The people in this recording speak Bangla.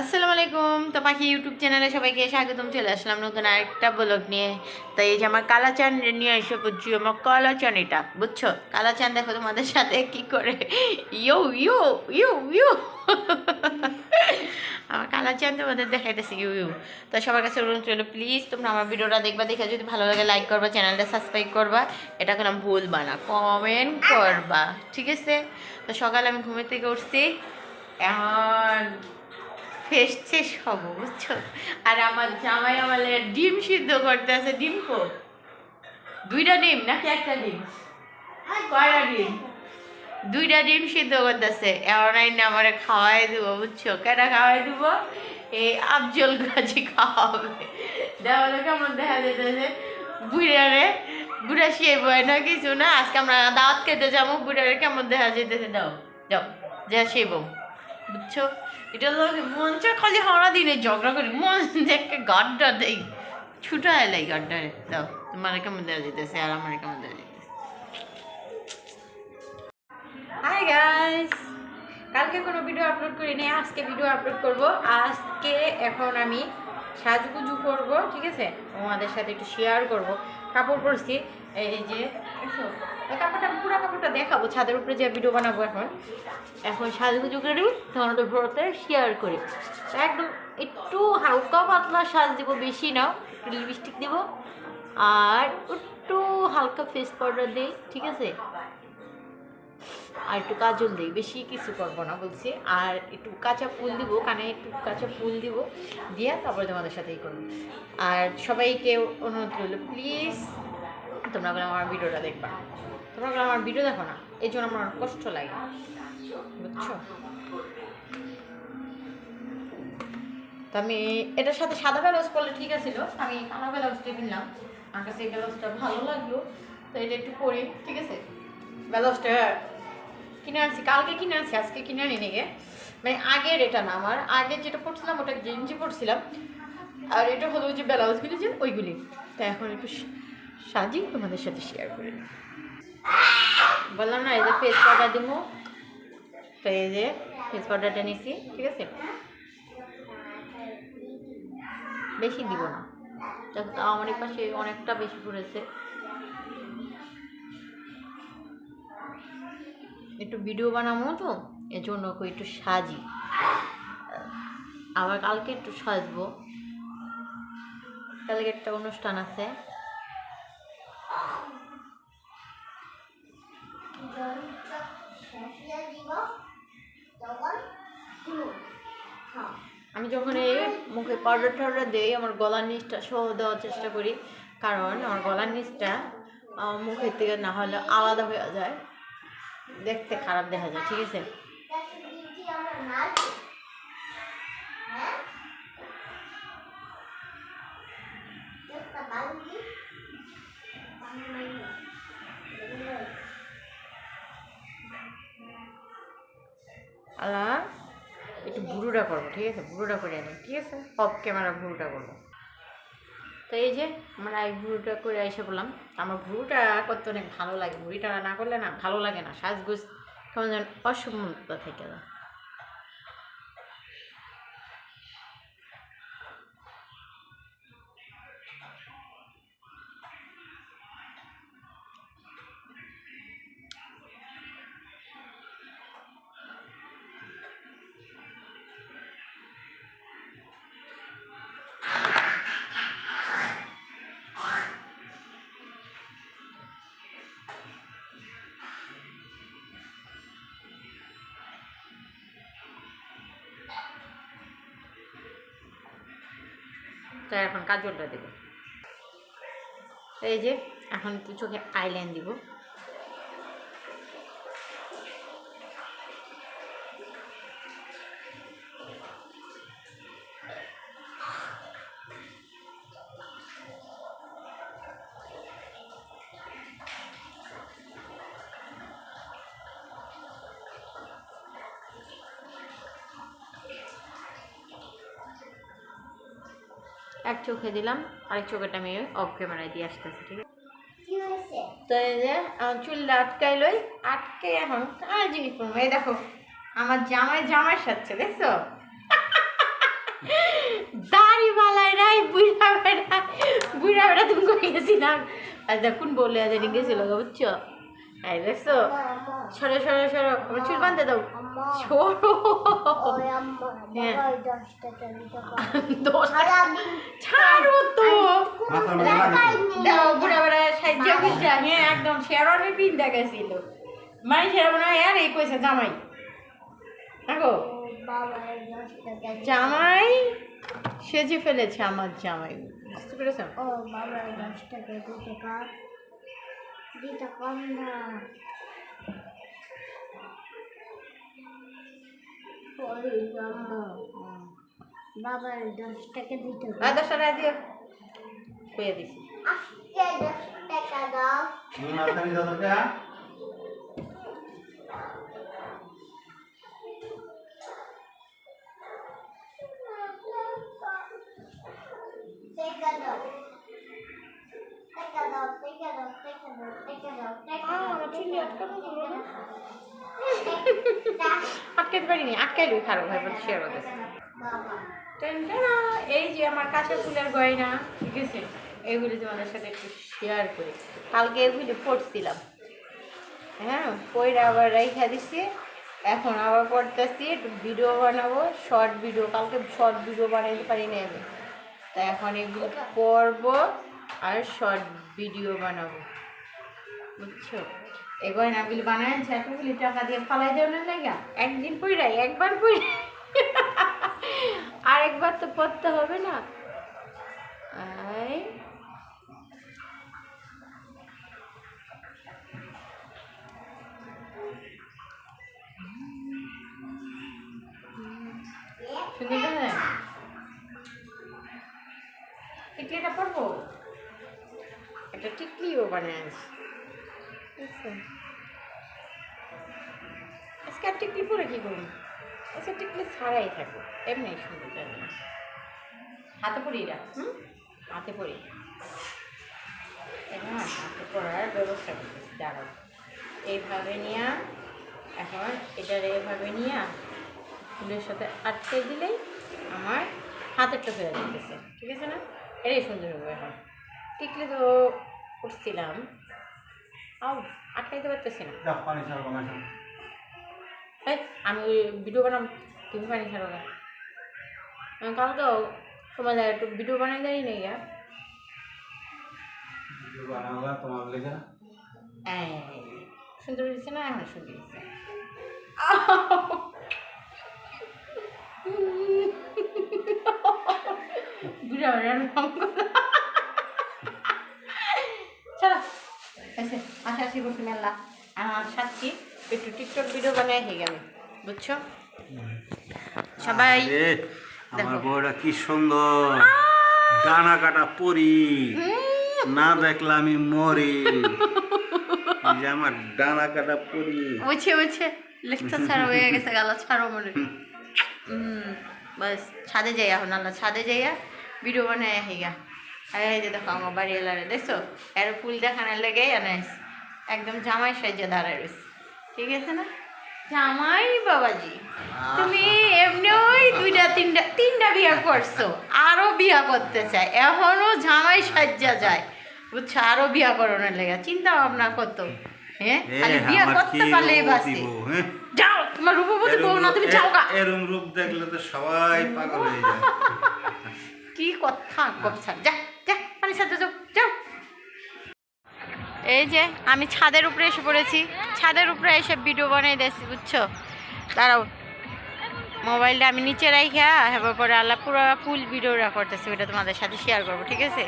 আসসালামু আলাইকুম। তো পাখি ইউটিউব চ্যানেলে সবাইকে স্বাগতম, চলে আসলাম নতুন আরেকটা ব্লগ নিয়ে। তো এই যে আমার কালা চান নিয়ে এসে বুঝছি আমার কালা চান এটা বুঝছ? কালা চান দেখো তোমাদের সাথে কি করে। ইউ ইউ ইউ ইউ আমার কালা চান তোমাদের দেখাইতেছি ইউ ইউ তো সবার কাছে অনুরোধ চলো প্লিজ তোমরা আমার ভিডিওটা দেখবা, দেখে যদি ভালো লাগে লাইক করবা, চ্যানেলটা সাবস্ক্রাইব করবা। এটা কোনো ভুলবা না কমেন্ট করবা, ঠিক আছে? তো সকালে আমি ঘুমের থেকে উঠছি, এখন ফেস শেষ হব বুঝছ আর আমার জামাই আমার ডিম সিদ্ধ করতে আছে, ডিম কো? দুইটা ডিম নাকি একটা ডিম? কয়টা ডিম? দুইটা ডিম সিদ্ধ করতেছে এমন আমার খাওয়াই দেবো, বুঝছ? কেটা খাওয়াই দেবো? এই আফজল গাছি খাওয়াবে। দেওয়ালে কেমন দেখা যেতেছে বুড়ারে, বুড়া শিয়ে বয় না কিছু না? আজকে আমরা দাওয়াত খেতে যাব, বুড়ারে কেমন দেখা যেতেছে দাও, যাও, যা শিব বুঝছ? এটা হলো মন চা খালি হাওড়া দিনে ঝগড়া করি, মন দেখে গাড্ডা দেই। ছুটা এলাই গাড্ডারে দাও, তোমার কেমন দেওয়া যেতেছে আর আমার কেমন দেওয়া যেতেছে? হাই গাইস কালকে কোনো ভিডিও আপলোড করি নাই আজকে ভিডিও আপলোড করব। আজকে এখন আমি সাজগুজু করব, ঠিক আছে? তোমাদের সাথে একটু শেয়ার করব। কাপড় পরছি, এই যে কাপড়টা, পুরো কাপড়টা দেখাবো, ছাদের উপরে যে ভিডিও বানাবো এখন। এখন সাজগুজু করি তোমাদের ঘরতে শেয়ার করি। একদম একটু হালকা পাতলা সাজ দেবো, বেশি একটু লিপস্টিক দেবো। আর একটু হালকা ফেস পাউডার দিই, ঠিক আছে? আর একটু কাজল দিই, বেশি কিছু করব না বলছি। আর একটু কাঁচা ফুল দিব, কানে একটু কাঁচা ফুল দিব, দিয়ে তারপরে তোমাদের সাথেই করব। আর সবাইকে অনুরোধ করল প্লিজ তোমরা করে আমার ভিডিওটা দেখবা। তোমরা করে আমার ভিডিও দেখো না, এই জন্য আমার কষ্ট লাগে। বুঝছ? তো আমি এটার সাথে সাদা ব্লাউজ করলে ঠিক আছিল আমি কালো ব্লাউজটা কিনলাম। আমার কাছে এই ব্লাউজটা ভালো লাগল, তো এটা একটু পরি, ঠিক আছে? ব্লাউজটা কিনে আনছি, কালকে কিনে আনছি, আজকে কিনে আনি নিগে মানে আগের এটা না আমার, আগে যেটা পড়ছিলাম ওটা গেঞ্জি পড়ছিলাম আর এটা হলো যে ব্লাউজগুলি যে, ওইগুলি। তো এখন একটু সা- সাজি তোমাদের সাথে শেয়ার করে। বললাম না, এই যে ফেস পাউডার দিব। তো এই যে ফেস পাউডারটা নিছি, ঠিক আছে? বেশি দিব না। দেখো, তাও আমার পাশে অনেকটা বেশি পড়েছে। একটু ভিডিও বানাবো তো, এজন্য ওকে একটু সাজি। আবার কালকে একটু সাজবো। কালকে একটা অনুষ্ঠান আছে। আমি যখন এই মুখে পাউডার টাউডার দিই, আমার গলার নিচটা সহ দেওয়ার চেষ্টা করি। কারণ আমার গলার নিচটা মুখের থেকে না হলে আলাদা হয়ে যায়। দেখতে খারাপ দেখা যায়, ঠিক আছে? আলা একটু ভুরুটা করব, ঠিক আছে? ভুরুটা করে আনি, ঠিক আছে? অফ ক্যামেরা ভুরুটা করব। তো এই যে আমরা এই ভুরুটা করে এসে বললাম আমার ভুরুটা করতে অনেক ভালো লাগে ভুড়িটা না করলে না ভালো লাগে না, সাজগুজ কেমন যেন অসম্মতা থেকে যায়। তো এখন কাজলটা দেবো। এই যে এখন একটু চোখে আইল্যান্ড দিব। এক চোখে দিলাম আরেক চোখেটা আমি ওই অফ ক্যামেরায় দিয়ে আসতেছি ঠিক আছে? তো এই যে চুলটা আটকাই লই আটকে এখন কার জিনিস করব এই দেখো আমার জামাই জামাই সাজছে দেখছ? দাড়ি বালাই নাই বুড়া বেড়া বুড়া বেড়া তুমি কই গেছিলাম? আর দেখুন বলে আজ গেছিল বুঝছ? এই দেখছ? সরো সরো সরো। আমার চুল বাঁধতে দাও। সরো। হ্যাঁ। ছাড়ো তো। দাও বুড়া বেড়া সাহায্য করছে। হ্যাঁ একদম। শেরওয়ানি পিনতে গেছিল মাই শেরওয়ানি আর এই কইছে জামাই। দেখো জামাই সেজে ফেলেছে আমার জামাই। বুঝতে পেরেছ? ও বাবা দশ টাকা দু টাকা। দিতে কম না বাবা। বাবার দশ টাকা দিতে দশ টাকা দিও। কইয়া দিছি। আজকে দশ টাকা দাও। তুমি মাথার মধ্যে দাও তো, টাকা আটকাতে পারিনি আটকাইলই খারাপ হয় বলতে শেয়ার করতেছে এই যে আমার কাঁচা ফুলের গয়না ঠিক আছে? এগুলি তোমাদের সাথে একটু শেয়ার করি। কালকে এগুলি পড়ছিলাম হ্যাঁ পড়ে আবার রেখে দিচ্ছি এখন আবার পড়তেছি একটু ভিডিও বানাবো শর্ট ভিডিও কালকে শর্ট ভিডিও বানাইতে পারি না আমি। তা এখন এগুলো পড়ব আর শর্ট ভিডিও বানাবো। বুঝছ? এই গয়নাগুলি বানাইছে এতগুলি টাকা দিয়ে ফালাই দেওয়া লাগা একদিন পইরাই একবার পইরাই আরেকবার তো পড়তে হবে না। টিকলিটা পড়ব একটা টিকলিও বানায় আজকে আর টিকলি পরে কি করব? আজকে টিকলি ছাড়াই থাকব। এমনি সুন্দর লাগে না। হাতে পরি এটা হুম? হাতে পরি এখন হাতে পরার ব্যবস্থা করতেছি দাঁড়াও। এইভাবে নিয়ে এখন এটার এইভাবে নিয়ে ফুলের সাথে আটকে দিলেই আমার হাতেরটা ফেলে দিতেছে। ঠিক আছে না? এটাই সুন্দর হবে এখন। টিকলি তো উঠছিলাম। আও আটকাইতে পারতেছি না। যাও, পানি ছাড়ো, পানি ছাড়ো। এই আমি ওই ভিডিও বানাম তুমি পানি ছাড়ো না। আমি কালকেও তোমার একটু ভিডিও বানাই দেয় না ইয়া ভিডিও বানাবো তোমার লেগে। এই, সুন্দর হয়েছে না এখন সুন্দর হয়েছে বুড়া বুড়া রং চলো এসে আশা আশি বসে মেলা আমার সাথী একটু টিকটক ভিডিও বানাই হয়ে গেল বুঝছ? সবাই আমার। বউটা কি সুন্দর। ডানা কাটা পরি। না দেখলে আমি মরি। যে আমার ডানা কাটা পরি। বুঝছে বুঝছে লিখতে ছাড়ো হয়ে গেছে গালা ছাড়ো মনে হুম। বাস ছাদে যাই এখন আল্লাহ ছাদে যাইয়া ভিডিও বানায় এই যে দেখো আমার বাড়ি এলারে দেখছ? এর ফুল দেখানোর লেগে আনাইস একদম জামাই সাহায্যে দাঁড়ায় রয়েছে। ঠিক আছে না? জামাই বাবাজি তুমি এমনিই দুইটা তিনটা তিনটা বিয়া করছ আরও বিয়া করতে চাই এখনও জামাই সাজ্জা যায়। বুঝছ? আরও বিয়া করানোর লেগে চিন্তা ভাবনা করতো। হ্যাঁ? এ, খালি বিয়া করতে কি পারলেই বাসি হ্যাঁ? যাও তোমার রূপবতী বউ না তুমি এরম- যাও গা। এরম রূপ দেখলে তো সবাই পাগল হয়ে যায়। কি কথা গপছা যা। পানির সাথে যাও যাও। এই যে, আমি ছাদের উপরে এসে পড়েছি। ছাদের উপরে এসে ভিডিও বানিয়ে দিয়েছি, বুঝছ? দাঁড়াও। মোবাইলটা আমি নিচে রাইখা হ্যাঁ পরে আল্লাহ পুরো ফুল ভিডিও করতেছি ওটা তোমাদের সাথে শেয়ার করব, ঠিক আছে?